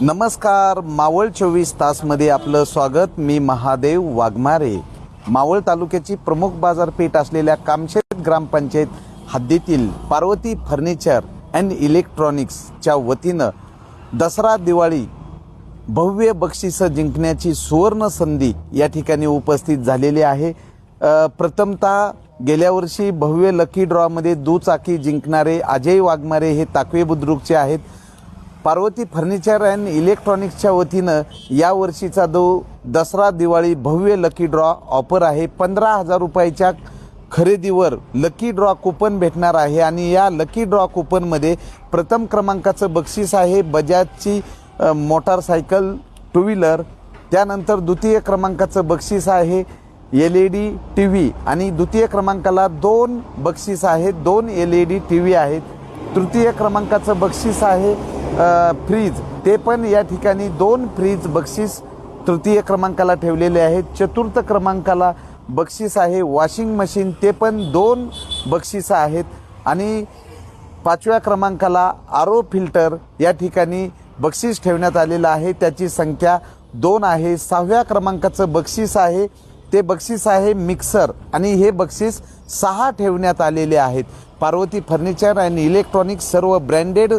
नमस्कार मावळ चोवीस तासमध्ये आपलं स्वागत. मी महादेव वाघमारे. मावळ तालुक्याची प्रमुख बाजारपेठ असलेल्या कामशेत ग्रामपंचायत हद्दीतील पार्वती फर्निचर अँड इलेक्ट्रॉनिक्सच्या वतीनं दसरा दिवाळी भव्य बक्षिसं जिंकण्याची सुवर्ण संधी या ठिकाणी उपस्थित झालेली आहे. प्रथमतः गेल्या वर्षी भव्य लकी ड्रॉमध्ये दुचाकी जिंकणारे अजय वाघमारे हे ताकवे बुद्रुकचे आहेत. पार्वती फर्निचर अँड इलेक्ट्रॉनिक्सच्या वतीनं या वर्षीचा जो दसरा दिवाळी भव्य लकी ड्रॉ ऑफर आहे पंधरा हजार रुपयाच्या खरेदीवर लकी ड्रॉ कुपन भेटणार आहे आणि या लकी ड्रॉ कुपनमध्ये प्रथम क्रमांकाचं बक्षीस आहे बजाजची मोटारसायकल टू व्हीलर त्यानंतर द्वितीय क्रमांकाचं बक्षीस आहे L E D T V आणि द्वितीय क्रमांकाला दोन बक्षीस आहेत दोन L E D T V आहेत. तृतीय क्रमांकाचं बक्षीस आहे फ्रीज. ते पण या ठिकाणी दोन फ्रीज बक्षीस तृतीय क्रमांकाला ठेवलेले आहेत. चतुर्थ क्रमांकाला बक्षीस आहे वॉशिंग मशीन. ते पण दोन बक्षिसं आहेत. आणि पाचव्या क्रमांकाला आरो फिल्टर या ठिकाणी बक्षीस ठेवण्यात आलेलं आहे. त्याची संख्या दोन आहे. सहाव्या क्रमांकाचं बक्षीस आहे. ते बक्षीस आहे मिक्सर आणि हे बक्षीस सहा ठेवण्यात आलेले आहेत. पार्वती फर्निचर आणि इलेक्ट्रॉनिक्स सर्व ब्रँडेड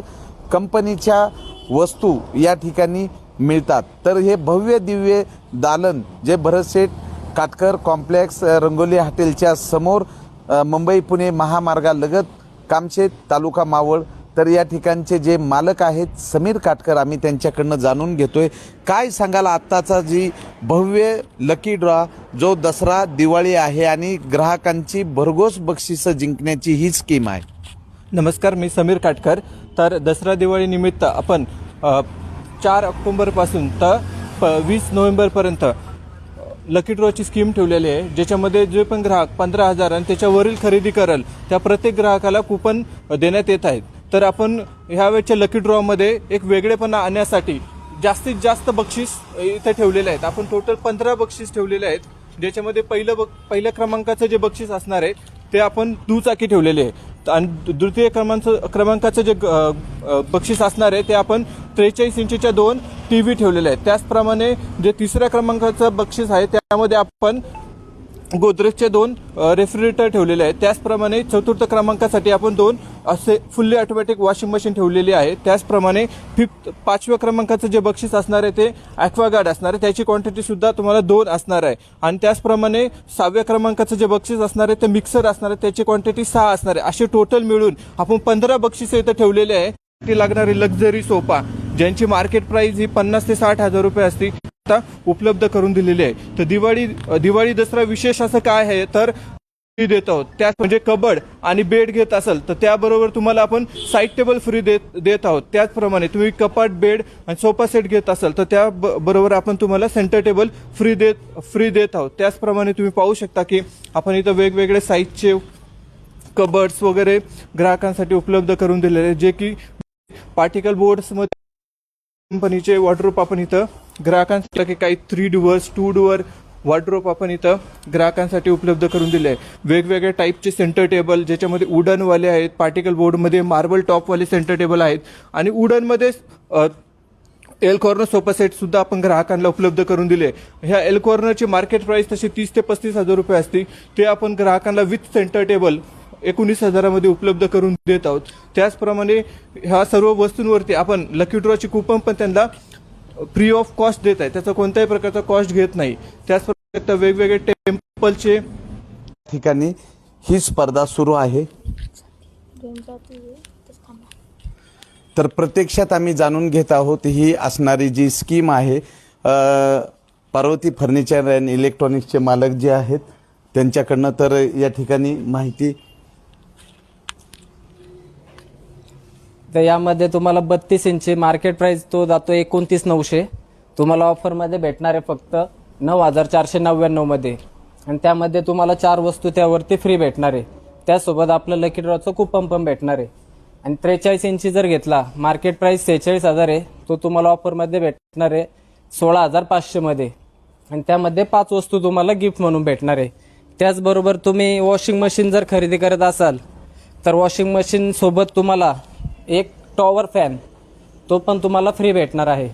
कंपनीच्या वस्तू या ठिकाणी मिळतात. तर हे भव्य दिव्य दालन जे भरतशेठ काटकर कॉम्प्लेक्स रंगोली हॉटेलच्या समोर मुंबई पुणे महामार्गालगत कामशेत तालुका मावळ तर या ठिकाणचे जे मालक आहेत समीर काटकर आम्ही त्यांच्याकडनं जाणून घेतोय. काय सांगाल आत्ताचा जी भव्य लकी ड्रॉ जो दसरा दिवाळी आहे आणि ग्राहकांची भरघोस बक्षिसं जिंकण्याची ही स्कीम आहे? नमस्कार मी समीर काटकर. तर दसरा दिवाळी निमित्त आपण चार ऑक्टोंबरपासून तर प वीस नोव्हेंबरपर्यंत लकी ड्रॉची स्कीम ठेवलेली आहे ज्याच्यामध्ये जे पण ग्राहक पंधरा हजार आणि त्याच्यावरील खरेदी करेल त्या प्रत्येक ग्राहकाला कुपन देण्यात येत आहेत. तर आपण ह्यावेळच्या लकी ड्रॉमध्ये एक वेगळेपणा आणण्यासाठी जास्तीत जास्त बक्षीस इथे ठेवलेले आहेत. आपण टोटल पंधरा बक्षीस ठेवलेले आहेत. ज्याच्यामध्ये पहिलं बक पहिल्या क्रमांकाचं जे बक्षीस असणार आहे ते आपण दुचाकी ठेवलेले आहे. आणि द्वितीय क्रमांक क्रमांकाचं जे बक्षीस असणार आहे ते आपण त्रेचाळीस इंचीच्या दोन टी व्ही ठेवलेले आहेत. त्याचप्रमाणे जे तिसऱ्या क्रमांकाचं बक्षीस आहे त्यामध्ये आपण गोदरेजचे दोन रेफ्रिजरेटर ठेवलेले आहेत. त्याचप्रमाणे चतुर्थ क्रमांकासाठी आपण दोन असे फुल्ली ऑटोमॅटिक वॉशिंग मशीन ठेवलेली आहे. त्याचप्रमाणे फिफ्थ पाचव्या क्रमांकाचं जे बक्षीस असणार आहे ते ॲक्वागार्ड असणार आहे. त्याची क्वांटिटी सुद्धा तुम्हाला दोन असणार आहे. आणि त्याचप्रमाणे सहाव्या क्रमांकाचं जे बक्षीस असणार आहे ते मिक्सर असणार आहे. त्याची क्वांटिटी सहा असणार आहे. असे टोटल मिळून आपण पंधरा बक्षिसं इथं ठेवलेले आहे. ती लागणारी लक्झरी सोफा ज्यांची मार्केट प्राईस ही पन्नास ते साठ हजार रुपये असते. आता उपलब्ध करून दिलेली आहे. तर दिवाळी दिवाळी दसरा विशेष असं काय आहे? तर फ्री देत आहोत. त्यात म्हणजे कबड आणि बेड घेत असाल तर त्याबरोबर तुम्हाला आपण साईड टेबल फ्री देत देत आहोत. त्याचप्रमाणे तुम्ही कपाट बेड आणि सोफा सेट घेत असाल तर त्या बरोबर आपण तुम्हाला सेंटर टेबल फ्री देत फ्री देत आहोत. त्याचप्रमाणे तुम्ही पाहू शकता की आपण इथं वेगवेगळे साईजचे कबड्स वगैरे ग्राहकांसाठी उपलब्ध करून दिलेले जे की पार्टिकल बोर्ड्समध्ये कंपनीचे वॉर्ड्रोप आपण इथं ग्राहकांसाठी की काही three doors two door wardrobe आपण इथं ग्राहकांसाठी उपलब्ध करून दिले आहे. वेगवेगळ्या टाईपचे सेंटर टेबल ज्याच्यामध्ये वुडनवाले आहेत पार्टिकल बोर्डमध्ये मार्बल टॉपवाले सेंटर टेबल आहेत. आणि वुडनमध्ये एल कॉर्नर सोफा सेट सुद्धा आपण ग्राहकांना उपलब्ध करून दिले ह्या एल कॉर्नरची मार्केट प्राइस तशी तीस ते पस्तीस हजार रुपये असते. ते आपण ग्राहकांना विथ सेंटर टेबल एकोणीस हजारामध्ये उपलब्ध करून देत आहोत. त्याचप्रमाणे ह्या सर्व वस्तूंवरती आपण लकी ड्रॉची कुपन पण त्यांना फ्री ऑफ कॉस्ट देत आहे. त्याचा कोणत्याही प्रकारचा कॉस्ट घेत नाही. त्याचप्रमाणे वेगवेगळे टेम्पलचे ठिकाणी ही स्पर्धा सुरू आहे. तर प्रत्यक्षात आम्ही जाणून घेत आहोत ही असणारी जी स्कीम आहे पार्वती फर्निचर अँड इलेक्ट्रॉनिक्सचे मालक जे आहेत त्यांच्याकडनं तर या ठिकाणी माहिती तर यामध्ये तुम्हाला बत्तीस इंची मार्केट प्राइस तो जातो एकोणतीस नऊशे. तुम्हाला ऑफरमध्ये भेटणार आहे फक्त नऊ हजार चारशे नव्याण्णवमध्ये आणि त्यामध्ये तुम्हाला चार वस्तू त्यावरती फ्री भेटणार आहे. त्यासोबत आपलं लकी ड्रॉचं कुपन पण भेटणार आहे. आणि त्रेचाळीस इंची जर घेतला मार्केट प्राईस सेहेचाळीस हजार आहे तो तुम्हाला ऑफरमध्ये भेटणार आहे सोळा हजार पाचशेमध्ये आणि त्यामध्ये पाच वस्तू तुम्हाला गिफ्ट म्हणून भेटणार आहे. त्याचबरोबर तुम्ही वॉशिंग मशीन जर खरेदी करत असाल तर वॉशिंग मशीनसोबत तुम्हाला एक टॉवर फॅन तो पण तुम्हाला फ्री भेटणार आहे.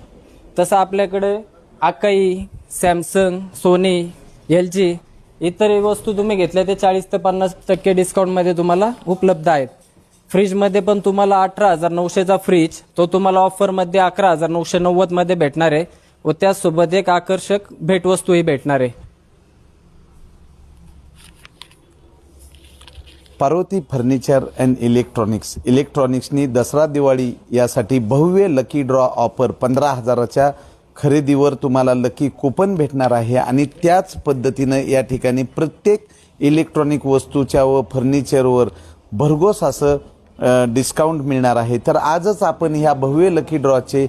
तसं आपल्याकडे Akai Samsung Sony L G इतरही वस्तू तुम्ही घेतल्या ते चाळीस ते पन्नास टक्के डिस्काउंटमध्ये तुम्हाला उपलब्ध आहेत. फ्रीजमध्ये पण तुम्हाला अठरा हजार नऊशेचा फ्रीज तो तुम्हाला ऑफरमध्ये अकरा हजार नऊशे नव्वदमध्ये भेटणार आहे व त्याचसोबत एक आकर्षक भेटवस्तूही भेटणार आहे. Parvati furniture and electronics. इलेक्ट्रॉनिक्सनी Dussehra Diwali यासाठी भव्य लकी ड्रॉ ऑफर पंधरा हजाराच्या खरेदीवर तुम्हाला लकी कुपन भेटणार आहे आणि त्याच पद्धतीनं या ठिकाणी प्रत्येक इलेक्ट्रॉनिक वस्तूच्या व फर्निचरवर भरघोस असं डिस्काउंट मिळणार आहे. तर आजच आपण ह्या भव्य लकी ड्रॉचे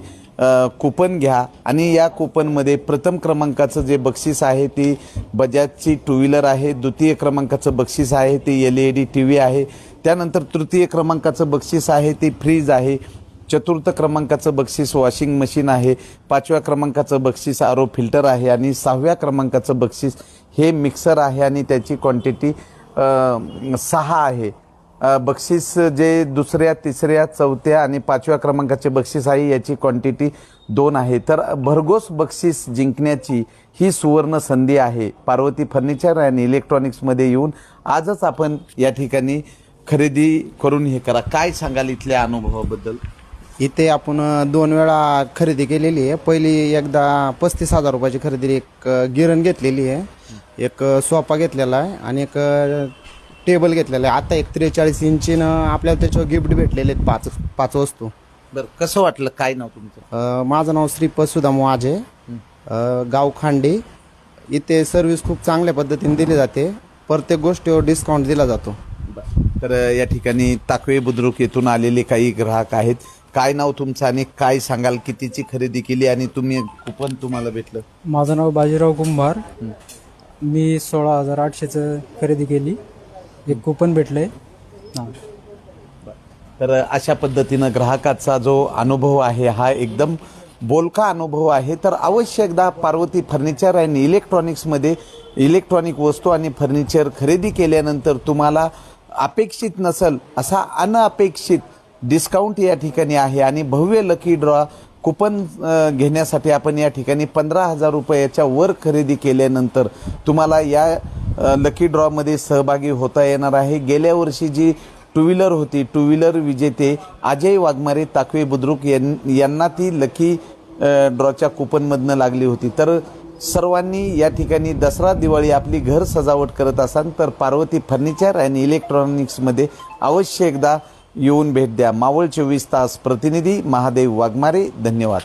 कुपन घ्या. आणि या कुपनमध्ये प्रथम क्रमांकाचं जे बक्षीस आहे ती बजाजची टू व्हीलर आहे द्वितीय क्रमांकाचं बक्षीस आहे ती L E D T V आहे. त्यानंतर तृतीय क्रमांकाचं बक्षीस आहे ती फ्रीज आहे. चतुर्थ क्रमांकाचं बक्षीस वॉशिंग मशीन आहे. पाचव्या क्रमांकाचं बक्षीस आरो फिल्टर आहे आणि सहाव्या क्रमांकाचं बक्षीस हे मिक्सर आहे आणि त्याची क्वांटिटी सहा आहे. बक्षीस जे दुसऱ्या तिसऱ्या चौथ्या आणि पाचव्या क्रमांकाचे बक्षीस आहे याची क्वांटिटी दोन आहे. तर भरघोस बक्षीस जिंकण्याची ही सुवर्ण संधी आहे. पार्वती फर्निचर आणि इलेक्ट्रॉनिक्समध्ये येऊन आजच आपण या ठिकाणी खरेदी करून हे करा. काय सांगाल इथल्या अनुभवाबद्दल? इथे आपण दोन वेळा खरेदी केलेली आहे. पहिली एकदा पस्तीस हजार रुपयाची खरेदी एक गिरण घेतलेली आहे. एक अ, सोफा घेतलेला आहे आणि एक टेबल घेतलेला आहे. आता एक त्रेचाळीस इंचीनं आपल्याला त्याच्यावर गिफ्ट भेटलेले आहेत पाच पाच वस्तू. बरं कसं वाटलं? काय नाव तुमचं? अ, माझं नाव श्रीपद सुदाम वाजे. अ, गाव खांडी. इथे सर्व्हिस खूप चांगल्या पद्धतीने दिली जाते. प्रत्येक गोष्टीवर डिस्काउंट दिला जातो. तर या ठिकाणी ताकवे बुद्रुक येथून आलेले काही ग्राहक आहेत. काय नाव तुमचं आणि काय सांगाल? कितीची खरेदी केली आणि तुम्ही कुपन तुम्हाला भेटलं? माझं नाव बाजीराव कुंभार. मी सोळा हजार आठशेचं खरेदी केली. एक कुपन भेटलंय. हां. तर अशा पद्धतीनं ग्राहकाचा जो अनुभव आहे हा एकदम बोलका अनुभव आहे. तर अवश्य एकदा पार्वती फर्निचर आणि इलेक्ट्रॉनिक्समध्ये इलेक्ट्रॉनिक वस्तू आणि फर्निचर खरेदी केल्यानंतर तुम्हाला अपेक्षित नसल असा अनअपेक्षित डिस्काउंट या ठिकाणी आहे. आणि भव्य लकी ड्रॉ कुपन घेण्यासाठी आपण या ठिकाणी पंधरा हजार रुपयाच्या वर खरेदी केल्यानंतर तुम्हाला या लकी ड्रॉमध्ये सहभागी होता येणार आहे. गेल्या वर्षी जी टू व्हीलर होती टू व्हीलर विजेते अजय वाघमारे ताकवे बुद्रुक यां- यांना ती लकी ड्रॉच्या कुपनमधनं लागली होती. तर सर्वांनी या ठिकाणी दसरा दिवाळी आपली घर सजावट करत असाल तर पार्वती फर्निचर आणि इलेक्ट्रॉनिक्समध्ये अवश्य एकदा येऊन भेट द्या. मावळ चोवीस तास प्रतिनिधी महादेव वाघमारे धन्यवाद.